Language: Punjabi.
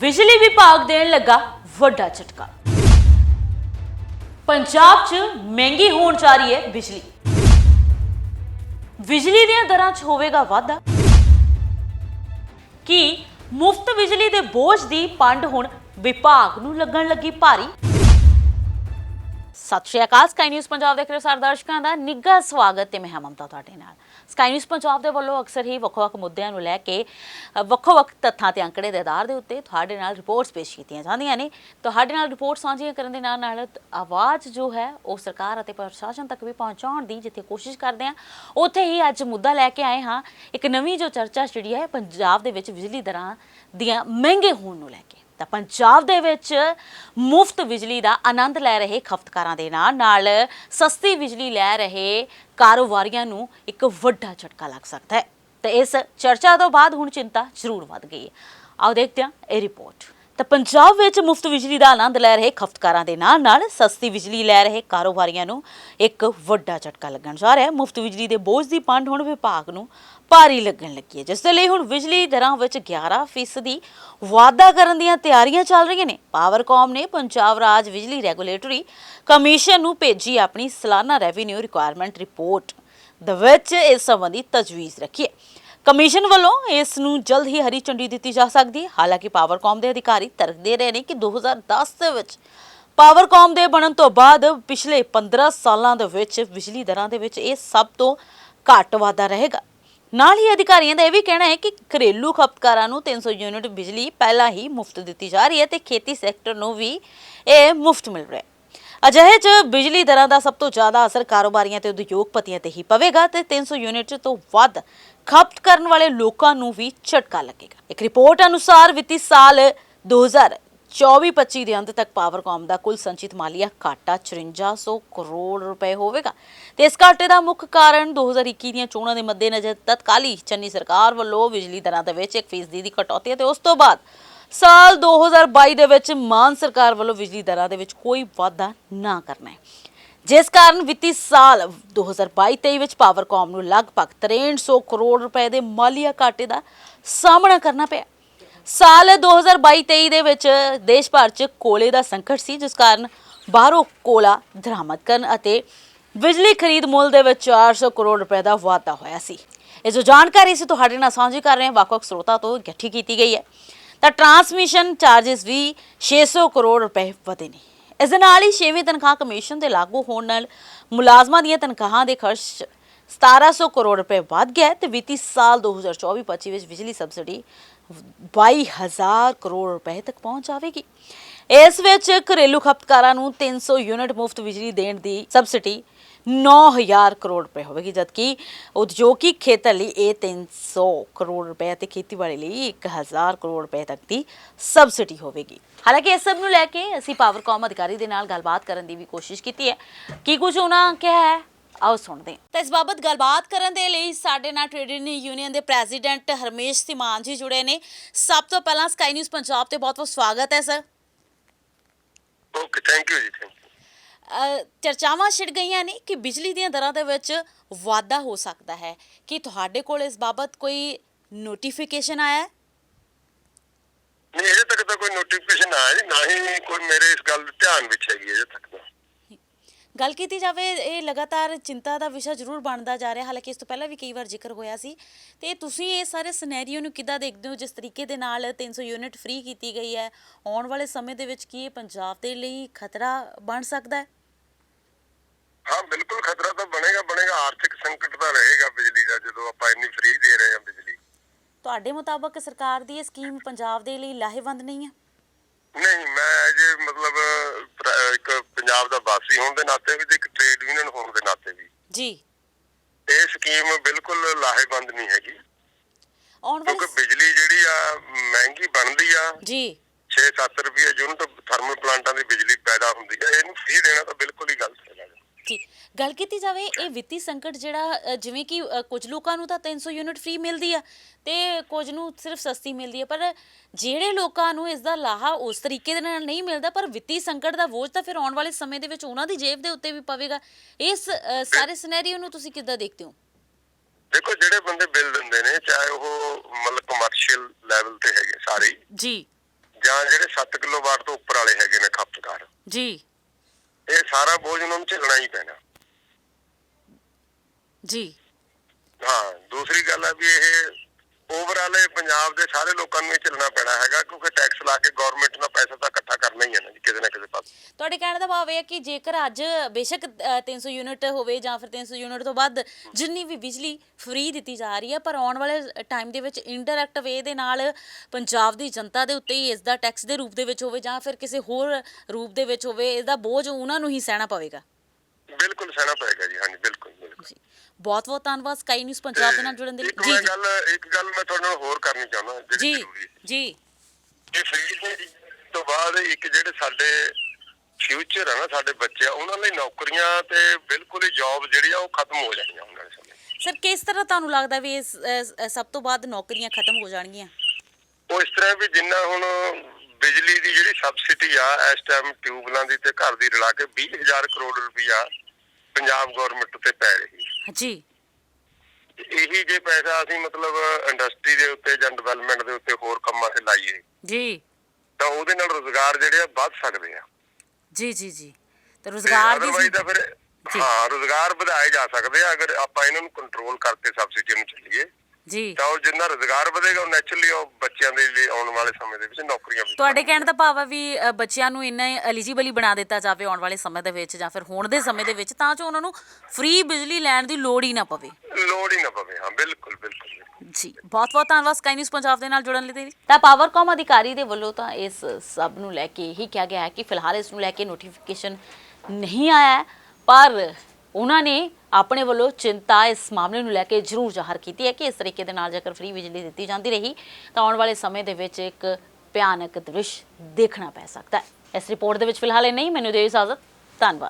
ਬਿਜਲੀ ਵਿਭਾਗ ਦੇਣ ਲੱਗਾ ਵੱਡਾ ਝਟਕਾ। ਪੰਜਾਬ 'ਚ ਮਹਿੰਗੀ ਹੋਣ ਜਾ ਰਹੀ ਹੈ ਬਿਜਲੀ। ਬਿਜਲੀ ਦੀਆਂ ਦਰਾਂ 'ਚ ਹੋਵੇਗਾ ਵਾਧਾ। ਕੀ ਮੁਫਤ ਬਿਜਲੀ ਦੇ ਬੋਝ ਦੀ ਪੰਡ ਹੁਣ ਵਿਭਾਗ ਨੂੰ ਲੱਗਣ ਲੱਗੀ ਭਾਰੀ? ਸਤਿ ਸ਼੍ਰੀ ਅਕਾਲ ਸਕਾਈ ਨਿਊਜ਼ ਪੰਜਾਬ ਦੇਖ ਰਹੇ ਸਾਰੇ ਦਰਸ਼ਕਾਂ ਦਾ ਨਿੱਘਾ ਸਵਾਗਤ ਤੇ ਮੈਂ ਹਾਂ ਮਮਤਾ ਤੁਹਾਡੇ ਨਾਲ। ਸਕਾਈ ਨਿਊਜ਼ ਪੰਜਾਬ ਦੇ ਵੱਲੋਂ ਅਕਸਰ ਹੀ ਵੱਖ-ਵੱਖ ਮੁੱਦਿਆਂ ਨੂੰ ਲੈ ਕੇ ਅ, ਵੱਖੋ-ਵੱਖ ਤੱਥਾਂ ਤੇ ਅੰਕੜੇ ਦੇ ਆਧਾਰ ਦੇ ਉੱਤੇ ਤੁਹਾਡੇ ਨਾਲ ਰਿਪੋਰਟਸ ਪੇਸ਼ ਕੀਤੀਆਂ ਜਾਂਦੀਆਂ ਨੇ। ਤੁਹਾਡੇ ਨਾਲ ਰਿਪੋਰਟ ਸਾਂਝੀਆਂ ਕਰਨ ਦੇ ਨਾਲ ਨਾਲ ਆਵਾਜ਼ ਜੋ ਹੈ ਉਹ ਸਰਕਾਰ ਅਤੇ ਪ੍ਰਸ਼ਾਸਨ ਤੱਕ ਵੀ ਪਹੁੰਚਾਉਣ ਦੀ ਜਿੱਥੇ ਕੋਸ਼ਿਸ਼ ਕਰਦੇ ਹਾਂ। ਉੱਥੇ ਹੀ ਅੱਜ ਮੁੱਦਾ ਲੈ ਕੇ ਆਏ ਹਾਂ। ਇੱਕ ਨਵੀਂ ਜੋ ਚਰਚਾ ਜਿਹੜੀ ਹੈ ਪੰਜਾਬ ਦੇ ਵਿੱਚ ਬਿਜਲੀ ਦਰਾਂ ਦੀਆਂ ਮਹਿੰਗੇ ਹੋਣ ਨੂੰ ਲੈ ਕੇ। ਤਾਂ ਪੰਜਾਬ ਦੇ ਵਿੱਚ ਮੁਫਤ ਬਿਜਲੀ ਦਾ ਆਨੰਦ ਲੈ ਰਹੇ ਖਪਤਕਾਰਾਂ ਦੇ ਨਾਲ। ਨਾਲ ਸਸਤੀ ਬਿਜਲੀ ਲੈ ਰਹੇ ਕਾਰੋਬਾਰੀਆਂ ਨੂੰ ਇੱਕ ਵੱਡਾ ਝਟਕਾ ਲੱਗ ਸਕਦਾ ਹੈ। ਤੇ ਇਸ ਚਰਚਾ ਤੋਂ ਬਾਅਦ ਹੁਣ ਚਿੰਤਾ ਜ਼ਰੂਰ ਵੱਧ ਗਈ ਹੈ। ਆਓ ਦੇਖਦੇ ਹਾਂ ਇਹ ਰਿਪੋਰਟ। ਤਾਂ ਪੰਜਾਬ ਵਿੱਚ ਮੁਫਤ ਬਿਜਲੀ ਦਾ ਆਨੰਦ ਲੈ ਰਹੇ ਖਪਤਕਾਰਾਂ ਦੇ ਨਾਲ ਨਾਲ ਸਸਤੀ ਬਿਜਲੀ ਲੈ ਰਹੇ ਕਾਰੋਬਾਰੀਆਂ ਨੂੰ ਇੱਕ ਵੱਡਾ ਝਟਕਾ ਲੱਗਣ ਜਾ ਰਿਹਾ ਹੈ। ਮੁਫਤ ਬਿਜਲੀ ਦੇ ਬੋਝ ਦੀ ਪੰਡ ਹੁਣ ਵਿਭਾਗ ਨੂੰ ਭਾਰੀ ਲੱਗਣ ਲੱਗੀ ਹੈ। ਜਿਸ ਦੇ ਲਈ ਹੁਣ ਬਿਜਲੀ ਦਰਾਂ ਵਿੱਚ 11% ਦੀ ਵਾਧਾ ਕਰਨ ਦੀਆਂ ਤਿਆਰੀਆਂ ਚੱਲ ਰਹੀਆਂ ਨੇ। ਪਾਵਰਕਾਮ ਨੇ ਪੰਜਾਬ ਰਾਜ ਬਿਜਲੀ ਰੈਗੂਲੇਟਰੀ ਕਮਿਸ਼ਨ ਨੂੰ ਭੇਜੀ ਆਪਣੀ ਸਾਲਾਨਾ ਰੈਵਨਿਊ ਰਿਕੁਆਇਰਮੈਂਟ ਰਿਪੋਰਟ, ਦੇ ਵਿੱਚ ਇਸ ਸੰਬੰਧੀ ਤਜਵੀਜ਼ ਰੱਖੀ ਹੈ। ਕਮਿਸ਼ਨ ਵੱਲੋਂ ਇਸ ਨੂੰ ਜਲਦ ਹੀ ਹਰੀ ਝੰਡੀ ਦਿੱਤੀ ਜਾ ਸਕਦੀ ਹੈ। ਹਾਲਾਂਕਿ ਪਾਵਰਕਾਮ ਦੇ ਅਧਿਕਾਰੀ ਤਰਕ ਦੇ ਰਹੇ ਨੇ ਕਿ 2010 ਦੇ ਵਿੱਚ ਪਾਵਰਕਾਮ ਦੇ ਬਣਨ ਤੋਂ ਬਾਅਦ ਪਿਛਲੇ 15 ਸਾਲਾਂ ਦੇ ਵਿੱਚ ਬਿਜਲੀ ਦਰਾਂ ਦੇ ਵਿੱਚ ਇਹ ਸਭ ਤੋਂ ਘੱਟ ਵਾਧਾ ਰਹੇਗਾ। ਨਾਲ ਹੀ ਅਧਿਕਾਰੀਆਂ ਦਾ ਇਹ ਵੀ ਕਹਿਣਾ ਹੈ ਕਿ ਘਰੇਲੂ ਖਪਤਕਾਰਾਂ ਨੂੰ 300 ਯੂਨਿਟ ਬਿਜਲੀ ਪਹਿਲਾਂ ਹੀ ਮੁਫਤ ਦਿੱਤੀ ਜਾ ਰਹੀ ਹੈ ਤੇ ਖੇਤੀ ਸੈਕਟਰ ਨੂੰ ਵੀ ਇਹ ਮੁਫਤ ਮਿਲ ਰਿਹਾ ਹੈ। ਅਜਿਹੇ 'ਚ ਬਿਜਲੀ ਦਰਾਂ ਦਾ ਸਭ ਤੋਂ ਜ਼ਿਆਦਾ ਅਸਰ ਕਾਰੋਬਾਰੀਆਂ ਤੇ ਉਦਯੋਗਪਤੀਆਂ ਤੇ ਹੀ ਪਵੇਗਾ ਤੇ 300 ਯੂਨਿਟ ਤੋਂ ਵੱਧ ਖਪਤ ਕਰਨ ਵਾਲੇ ਲੋਕਾਂ ਨੂੰ ਵੀ ਝਟਕਾ ਲੱਗੇਗਾ। ਇੱਕ ਰਿਪੋਰਟ ਅਨੁਸਾਰ ਵਿੱਤੀ ਸਾਲ 2024-25 ਦੇ ਅੰਤ ਤੱਕ ਪਾਵਰਕਾਮ ਦਾ ਕੁੱਲ ਸੰਚਿਤ ਮਾਲੀਆ ਘਾਟਾ 5400 ਕਰੋੜ ਰੁਪਏ ਹੋਵੇਗਾ। ਤੇ ਇਸ ਘਾਟੇ ਦਾ ਮੁੱਖ ਕਾਰਨ 2021 ਦੀਆਂ ਚੋਣਾਂ ਦੇ ਮੱਦੇਨਜ਼ਰ ਤਤਕਾਲੀ ਚੰਨੀ ਸਰਕਾਰ ਵੱਲੋਂ ਬਿਜਲੀ ਦਰਾਂ ਦੇ ਵਿੱਚ 1% ਦੀ ਕਟੌਤੀ ਅਤੇ ਉਸ ਤੋਂ ਬਾਅਦ ਸਾਲ 2022 ਦੇ ਵਿੱਚ ਮਾਨ ਸਰਕਾਰ ਵੱਲੋਂ ਬਿਜਲੀ ਦਰਾਂ ਦੇ ਵਿੱਚ ਕੋਈ ਵਾਧਾ ਨਾ ਕਰਨਾ ਹੈ। ਜਿਸ ਕਾਰਨ ਵਿੱਤੀ ਸਾਲ 2022-23 ਵਿੱਚ ਪਾਵਰਕਾਮ ਨੂੰ ਲਗਭਗ 6300 ਕਰੋੜ ਰੁਪਏ ਦੇ ਮਾਲੀਆ ਘਾਟੇ ਦਾ ਸਾਹਮਣਾ ਕਰਨਾ ਪਿਆ। ਸਾਲ 2022-23 ਦੇ ਵਿੱਚ ਦੇਸ਼ ਭਰ 'ਚ ਕੋਲੇ ਦਾ ਸੰਕਟ ਸੀ, ਜਿਸ ਕਾਰਨ ਬਾਹਰੋਂ ਕੋਲਾ ਦਰਾਮਦ ਕਰਨ ਅਤੇ ਬਿਜਲੀ ਖਰੀਦ ਮੁੱਲ ਦੇ ਵਿੱਚ 400 ਕਰੋੜ ਰੁਪਏ ਦਾ ਵਾਧਾ ਹੋਇਆ ਸੀ। ਇਹ ਜੋ ਜਾਣਕਾਰੀ ਅਸੀਂ ਤੁਹਾਡੇ ਨਾਲ ਸਾਂਝੀ ਕਰ ਰਹੇ ਹਾਂ, ਵੱਖ-ਵੱਖ ਸਰੋਤਾਂ ਤੋਂ ਇਕੱਠੀ ਕੀਤੀ ਗਈ ਹੈ। ਤਾਂ ਟਰਾਂਸਮਿਸ਼ਨ ਚਾਰजेस ਵੀ 600 ਕਰੋੜ ਰੁਪਏ ਵਧੇ ਨੇ। ਇਸ ਦੇ ਨਾਲ ਹੀ 6ਵੀਂ ਤਨਖਾਹ ਕਮਿਸ਼ਨ ਦੇ ਲਾਗੂ ਹੋਣ ਨਾਲ ਮੁਲਾਜ਼ਮਾਂ ਦੀਆਂ ਤਨਖਾਹਾਂ ਦੇ ਖਰਚ 1700 ਕਰੋੜ ਰੁਪਏ ਵੱਧ ਗਿਆ ਹੈ ਤੇ ਵਿੱਤੀ ਸਾਲ 2024-25 ਵਿੱਚ ਬਿਜਲੀ ਸਬਸਿਡੀ 22000 ਕਰੋੜ ਰੁਪਏ ਤੱਕ ਪਹੁੰਚ ਜਾਵੇਗੀ। ਇਸ ਵਿੱਚ ਘਰੇਲੂ ਖਪਤਕਾਰਾਂ ਨੂੰ 300 ਯੂਨਿਟ ਮੁਫਤ ਬਿਜਲੀ ਦੇਣ ਦੀ ਸਬਸਿਡੀ 9000 ਕਰੋੜ ਰੁਪਏ ਹੋਵੇਗੀ, ਜਦਕਿ ਉਦਯੋਗਿਕ ਖੇਤਰ ਲਈ ਇਹ 300 ਕਰੋੜ ਰੁਪਏ ਤੇ ਖੇਤੀਬਾੜੀ ਲਈ 1000 ਕਰੋੜ ਰੁਪਏ ਤੱਕ ਦੀ ਸਬਸਿਡੀ ਹੋਵੇਗੀ। ਹਾਲਾਂਕਿ ਇਸ ਸਭ ਨੂੰ ਲੈ ਕੇ ਅਸੀਂ ਪਾਵਰਕਾਮ ਅਧਿਕਾਰੀ ਦੇ ਨਾਲ ਗੱਲਬਾਤ ਕਰਨ ਦੀ ਵੀ ਕੋਸ਼ਿਸ਼ ਕੀਤੀ ਹੈ। ਕੀ ਕੁਝ ਉਹਨਾਂ ਕਿਹਾ ਹੈ? ਆਓ ਸੁਣਦੇ ਹਾਂ। ਤਾਂ ਇਸ ਬਾਬਤ ਗੱਲਬਾਤ ਕਰਨ ਦੇ ਲਈ ਸਾਡੇ ਨਾਲ ਟ੍ਰੇਡ ਯੂਨੀਅਨ ਦੇ ਪ੍ਰੈਜ਼ੀਡੈਂਟ ਹਰਮੇਸ਼ ਸਿਮਾਨ ਜੀ ਜੁੜੇ ਨੇ। ਸਭ ਤੋਂ ਪਹਿਲਾਂ ਸਕਾਈ ਨਿਊਜ਼ ਪੰਜਾਬ ਤੇ ਬਹੁਤ-ਬਹੁਤ ਸਵਾਗਤ ਹੈ, ਸਰ। ਯੂ ਜੀ ਥੈਂਕ ਯੂ ਅ, ਚਰਚਾਵਾਂ ਛਿੜ ਗਈਆਂ ਨੇ ਕਿ ਬਿਜਲੀ ਦੀਆਂ ਦਰਾਂ ਦੇ ਵਿੱਚ ਵਾਧਾ ਹੋ ਸਕਦਾ ਹੈ। ਕੀ ਤੁਹਾਡੇ ਕੋਲ ਇਸ ਬਾਬਤ ਕੋਈ ਨੋਟੀਫਿਕੇਸ਼ਨ ਆਇਆ ਹੈ? ਨਹੀਂ ਅਜੇ ਤੱਕ ਤਾਂ ਕੋਈ ਨੋਟੀਫਿਕੇਸ਼ਨ ਆਇਆ ਨਹੀਂ ਨਾ ਹੀ ਕੋਈ ਮੇਰੇ ਇਸ ਗੱਲ ਦੇ ਧਿਆਨ ਵਿੱਚ ਹੈਗੀ ਅਜੇ ਤੱਕ ਤਾਂ। ਗੱਲ ਕੀਤੀ ਜਾਵੇ ਇਹ ਲਗਾਤਾਰ ਚਿੰਤਾ ਦਾ ਵਿਸ਼ਾ ਜ਼ਰੂਰ ਬਣਦਾ ਜਾ ਰਿਹਾ। ਹਾਲਾਂਕਿ ਇਸ ਤੋਂ ਪਹਿਲਾਂ ਵੀ ਕਈ ਵਾਰ ਜ਼ਿਕਰ ਹੋਇਆ ਸੀ। ਤੇ ਤੁਸੀਂ ਇਹ ਸਾਰੇ ਸਿਨੈਰੀਓ ਨੂੰ ਕਿੱਦਾਂ ਦੇਖਦੇ ਹੋ? ਜਿਸ ਤਰੀਕੇ ਦੇ ਨਾਲ 300 ਯੂਨਿਟ ਫ੍ਰੀ ਕੀਤੀ ਗਈ ਹੈ। ਆਉਣ ਵਾਲੇ ਸਮੇਂ ਦੇ ਵਿੱਚ ਕੀ ਇਹ ਪੰਜਾਬ ਦੇ ਲਈ ਖਤਰਾ ਬਣ ਸਕਦਾ ਹੈ? ਹਾਂ ਬਿਲਕੁਲ ਖਤਰਾ ਤਾਂ ਬਣੇਗਾ ਬਣੇਗਾ। ਆਰਥਿਕ ਸੰਕਟ ਤਾਂ ਰਹੇਗਾ ਬਿਜਲੀ ਦਾ ਜਦੋਂ ਆਪਾਂ ਇੰਨੀ ਫ੍ਰੀ ਦੇ ਰਹੇ ਹਾਂ ਬਿਜਲੀ। ਤੁਹਾਡੇ ਮੁਤਾਬਕ ਸਰਕਾਰ ਦੀ ਇਹ ਸਕੀਮ ਪੰਜਾਬ ਦੇ ਲਈ ਲਾਹੇਵੰਦ ਨਹੀਂ ਹੈ? ਨਹੀਂ ਮੈਂ ਅਜੇ ਮਤਲਬ ਪੰਜਾਬ ਦਾ ਵਾਸੀ ਹੋਣ ਦੇ ਨਾਤੇ ਵੀ ਤੇ ਇੱਕ ਟ੍ਰੇਡ ਯੂਨੀਅਨ ਹੋਣ ਦੇ ਨਾਤੇ ਵੀ। ਜੀ। ਇਹ ਸਕੀਮ ਬਿਲਕੁਲ ਲਾਹੇਵੰਦ ਨਹੀਂ ਹੈਗੀ। ਆਉਣ ਕਿਉਂਕਿ ਵਾਲੇ ਬਿਜਲੀ ਜਿਹੜੀ ਆ ਮਹਿੰਗੀ ਬਣਦੀ ਆ। ਜੀ। 6-7 ਰੁਪਏ ਯੂਨਿਟ ਥਰਮਲ ਪਲਾਂਟਾਂ ਦੀ ਬਿਜਲੀ ਪੈਦਾ ਹੁੰਦੀ ਆ। ਇਹਨੂੰ ਫ੍ਰੀ ਦੇਣਾ ਤਾਂ ਬਿਲਕੁਲ ਹੀ ਗਲਤ ਹੈ। ਜੀ ਗੱਲ ਕੀਤੀ ਜਾਵੇ ਇਹ ਵਿੱਤੀ ਸੰਕਟ ਜਿਹੜਾ ਅ, ਜਿਵੇਂ ਕਿ ਅ, ਕੁਝ ਲੋਕਾਂ ਨੂੰ ਤਾਂ 300 ਯੂਨਿਟ ਫ੍ਰੀ ਮਿਲਦੀ ਆ ਤੇ ਕੁਝ ਨੂੰ ਸਿਰਫ ਸਸਤੀ ਮਿਲਦੀ ਹੈ ਪਰ ਜਿਹੜੇ ਲੋਕਾਂ ਨੂੰ ਇਸ ਦਾ ਲਾਹਾ ਉਸ ਤਰੀਕੇ ਦੇ ਨਾਲ ਨਹੀਂ ਮਿਲਦਾ ਪਰ ਵਿੱਤੀ ਸੰਕਟ ਦਾ ਬੋਝ ਤਾਂ ਫਿਰ ਆਉਣ ਵਾਲੇ ਸਮੇਂ ਦੇ ਵਿੱਚ ਉਹਨਾਂ ਦੀ ਜੇਬ ਦੇ ਉੱਤੇ ਵੀ ਪਵੇਗਾ। ਇਸ ਅ, ਸਾਰੇ ਸਿਨੈਰੀਓ ਨੂੰ ਤੁਸੀਂ ਕਿੱਦਾਂ ਦੇਖਦੇ ਹੋ? ਦੇਖੋ ਜਿਹੜੇ ਬੰਦੇ ਬਿੱਲ ਦਿੰਦੇ ਨੇ ਚਾਹੇ ਉਹ ਮਤਲਬ ਕਮਰਸ਼ੀਅਲ ਲੈਵਲ ਤੇ ਹੈਗੇ ਸਾਰੇ ਹੀ, ਜੀ। ਜਾਂ ਜਿਹੜੇ 7 ਕਿਲੋਵਾਟ ਤੋਂ ਉੱਪਰ ਵਾਲੇ ਹੈਗੇ ਨੇ ਖਪਤਕਾਰ ਜੀ। ਇਹ ਸਾਰਾ ਬੋਝ ਉਹਨਾਂ ਨੂੰ ਝੱਲਣਾ ਹੀ ਪੈਣਾ। ਜੀ। ਹਾਂ ਦੂਸਰੀ ਗੱਲ ਹੈ ਵੀ ਇਹ ਓਵਰਆਲ ਇਹ ਪੰਜਾਬ ਦੇ ਸਾਰੇ ਲੋਕਾਂ ਨੂੰ ਇਹ ਚੱਲਣਾ ਪੈਣਾ ਹੈਗਾ, ਕਿਉਂਕਿ ਟੈਕਸ ਲਾ ਕੇ ਗਵਰਨਮੈਂਟ ਨਾਲ ਪੈਸਾ ਤਾਂ ਇਕੱਠਾ ਕਰਨਾ ਹੀ ਹੈ ਨਾ ਜੀ, ਕਿਸੇ ਨਾ ਕਿਸੇ ਪਾਸੇ। ਤੁਹਾਡੇ ਕਹਿਣ ਦਾ ਭਾਵ ਇਹ ਹੈ ਕਿ ਜੇਕਰ ਅੱਜ ਬੇਸ਼ੱਕ 300 ਯੂਨਿਟ ਹੋਵੇ ਜਾਂ ਫਿਰ 300 ਯੂਨਿਟ ਤੋਂ ਵੱਧ, ਜਿੰਨੀ ਵੀ ਬਿਜਲੀ ਫ੍ਰੀ ਦਿੱਤੀ ਜਾ ਰਹੀ ਹੈ, ਪਰ ਆਉਣ ਵਾਲੇ ਟਾਈਮ ਦੇ ਵਿੱਚ ਇਨਡਾਇਰੈਕਟ ਵੇ ਦੇ ਨਾਲ ਪੰਜਾਬ ਦੀ ਜਨਤਾ ਦੇ ਉੱਤੇ ਹੀ ਇਸ ਦਾ ਟੈਕਸ ਦੇ ਰੂਪ ਦੇ ਵਿੱਚ ਹੋਵੇ ਜਾਂ ਫਿਰ ਕਿਸੇ ਹੋਰ ਰੂਪ ਦੇ ਵਿੱਚ ਹੋਵੇ ਇਸ ਦਾ ਬੋਝ ਉਹਨਾਂ ਨੂੰ ਹੀ ਸਹਿਣਾ ਪਵੇਗਾ। ਬਿਲਕੁਲ ਸਹਿਣਾ ਪਏਗਾ ਜੀ ਹਾਂਜੀ ਬਿਲਕੁਲ ਬਿਲਕੁਲ। ਜੀ। ਬਹੁਤ ਬਹੁਤ ਧੰਨਵਾਦ ਸਕਾਈ ਨਿਊਜ਼ ਪੰਜਾਬ ਦੇ ਨਾਲ ਜੁੜਨ ਦੇ ਲਈ। ਜੀ ਜੀ। ਗੱਲ ਇੱਕ ਗੱਲ ਮੈਂ ਤੁਹਾਡੇ ਨਾਲ ਹੋਰ ਕਰਨੀ ਚਾਹੁੰਦਾ ਜਿਹੜੀ ਜੀ ਜ਼ਰੂਰੀ ਹੈ ਜੀ। ਇਹ ਫ੍ਰੀ ਤੋਂ ਬਾਅਦ ਇੱਕ ਜਿਹੜੇ ਸਾਡੇ ਫਿਊਚਰ ਆ ਨਾ ਸਾਡੇ ਬੱਚੇ ਆ ਉਹਨਾਂ ਲਈ ਨੌਕਰੀਆਂ ਤੇ ਬਿਲਕੁਲ ਹੀ ਜੌਬ ਜਿਹੜੀ ਆ ਉਹ ਖਤਮ ਹੋ ਜਾਣੀਆਂ ਉਹਨਾਂ ਦੇ ਸਮੇਂ ਸਰ ਕਿਸ ਤਰ੍ਹਾਂ ਤੁਹਾਨੂੰ ਲੱਗਦਾ ਵੀ ਇਸ ਅ, ਸਭ ਤੋਂ ਬਾਅਦ ਨੌਕਰੀਆਂ ਖਤਮ ਹੋ ਜਾਣਗੀਆਂ? ਉਹ ਇਸ ਤਰ੍ਹਾਂ ਵੀ ਜਿੰਨਾ ਹੁਣ ਬਿਜਲੀ ਦੀ ਜਿਹੜੀ ਸਬਸਿਡੀ ਆ ਇਸ ਟਾਈਮ ਟਿਊਬਲਾਂ ਦੀ ਤੇ ਘਰ ਦੀ ਰਲਾ ਕੇ 20000 ਕਰੋੜ ਰੁਪਈਆ ਪੰਜਾਬ ਗਵਰਨਮੈਂਟ ਤੇ ਪੈ ਰਹੀ ਹੈ। ਜੀ। ਇਹੀ ਜੇ ਪੈਸਾ ਅਸੀਂ ਮਤਲਬ ਇੰਡਸਟਰੀ ਦੇ ਉੱਤੇ ਜਾਂ ਡਿਵੈਲਪਮੈਂਟ ਦੇ ਉੱਤੇ ਹੋਰ ਕੰਮਾਂ ਤੇ ਲਾਈਏ ਜੀ। ਤਾਂ ਉਹਦੇ ਨਾਲ ਰੋਜ਼ਗਾਰ ਜਿਹੜੇ ਆ ਵੱਧ ਸਕਦੇ ਆ। ਜੀ ਜੀ ਜੀ। ਤੇ ਰੋਜ਼ਗਾਰ ਦੀ ਤਾਂ ਫਿਰ। ਹਾਂ ਰੋਜ਼ਗਾਰ ਵਧਾਏ ਜਾ ਸਕਦੇ ਆ ਅਗਰ ਆਪਾਂ ਇਹਨਾਂ ਨੂੰ ਕੰਟਰੋਲ ਕਰਕੇ ਸਬਸਿਡੀ ਨੂੰ ਚੱਲੀਏ। ਜੀ। ਤਾਂ ਉਹ ਜਿੰਨਾ ਰੋਜ਼ਗਾਰ ਵਧੇਗਾ ਉਹ ਨੈਚੁਰਲੀ ਉਹ ਬੱਚਿਆਂ ਦੇ ਲਈ ਆਉਣ ਵਾਲੇ ਸਮੇਂ ਦੇ ਵਿੱਚ ਨੌਕਰੀਆਂ ਵੀ ਤੁਹਾਡੇ ਕਹਿਣ ਦਾ ਭਾਵ ਹੈ ਵੀ ਅ, ਬੱਚਿਆਂ ਨੂੰ ਇੰਨਾ ਐਲੀਜੀਬਲ ਬਣਾ ਦਿੱਤਾ ਜਾਵੇ ਆਉਣ ਵਾਲੇ ਸਮੇਂ ਦੇ ਵਿੱਚ ਜਾਂ ਫਿਰ ਹੋਣ ਦੇ ਸਮੇਂ ਦੇ ਵਿੱਚ ਤਾਂ ਜੋ ਉਹਨਾਂ ਨੂੰ ਫ੍ਰੀ ਬਿਜਲੀ ਲੈਣ ਦੀ ਲੋੜ ਹੀ ਨਾ ਪਵੇ। ਲੋੜ ਹੀ ਨਾ ਪਵੇ ਹਾਂ ਬਿਲਕੁਲ ਬਿਲਕੁਲ। ਜੀ ਬਹੁਤ ਬਹੁਤ ਧੰਨਵਾਦ ਸਕਾਈ ਨਿਊਜ਼ ਪੰਜਾਬ ਦੇ ਨਾਲ ਜੁੜਨ ਲਈ ਤਾਂ ਪਾਵਰਕਾਮ ਅਧਿਕਾਰੀ ਦੇ ਵੱਲੋਂ ਤਾਂ ਇਸ ਸਭ ਨੂੰ ਲੈ ਕੇ ਹੀ ਕਿਹਾ ਗਿਆ ਹੈ ਕਿ ਫਿਲਹਾਲ ਇਸ ਨੂੰ ਲੈ ਕੇ ਨੋਟੀਫਿਕੇਸ਼ਨ ਨਹੀਂ ਆਇਆ ਹੈ, ਪਰ ਉਹਨਾਂ ਨੇ ਆਪਣੇ ਵੱਲੋਂ ਚਿੰਤਾ ਇਸ ਮਾਮਲੇ ਨੂੰ ਲੈ ਕੇ ਜ਼ਰੂਰ ਜ਼ਾਹਰ ਕੀਤੀ ਹੈ ਕਿ ਇਸ ਤਰੀਕੇ ਦੇ ਨਾਲ ਜੇਕਰ ਫ੍ਰੀ ਬਿਜਲੀ ਦਿੱਤੀ ਜਾਂਦੀ ਰਹੀ, ਤਾਂ ਆਉਣ ਵਾਲੇ ਸਮੇਂ ਦੇ ਵਿੱਚ ਇੱਕ ਭਿਆਨਕ ਦ੍ਰਿਸ਼ ਦੇਖਣਾ ਪੈ ਸਕਦਾ ਹੈ। ਇਸ ਰਿਪੋਰਟ ਦੇ ਵਿੱਚ ਫਿਲਹਾਲ ਇਹ ਨਹੀਂ ਮੈਨੂੰ ਦਿਓ ਇਜਾਜ਼ਤ। ਧੰਨਵਾਦ।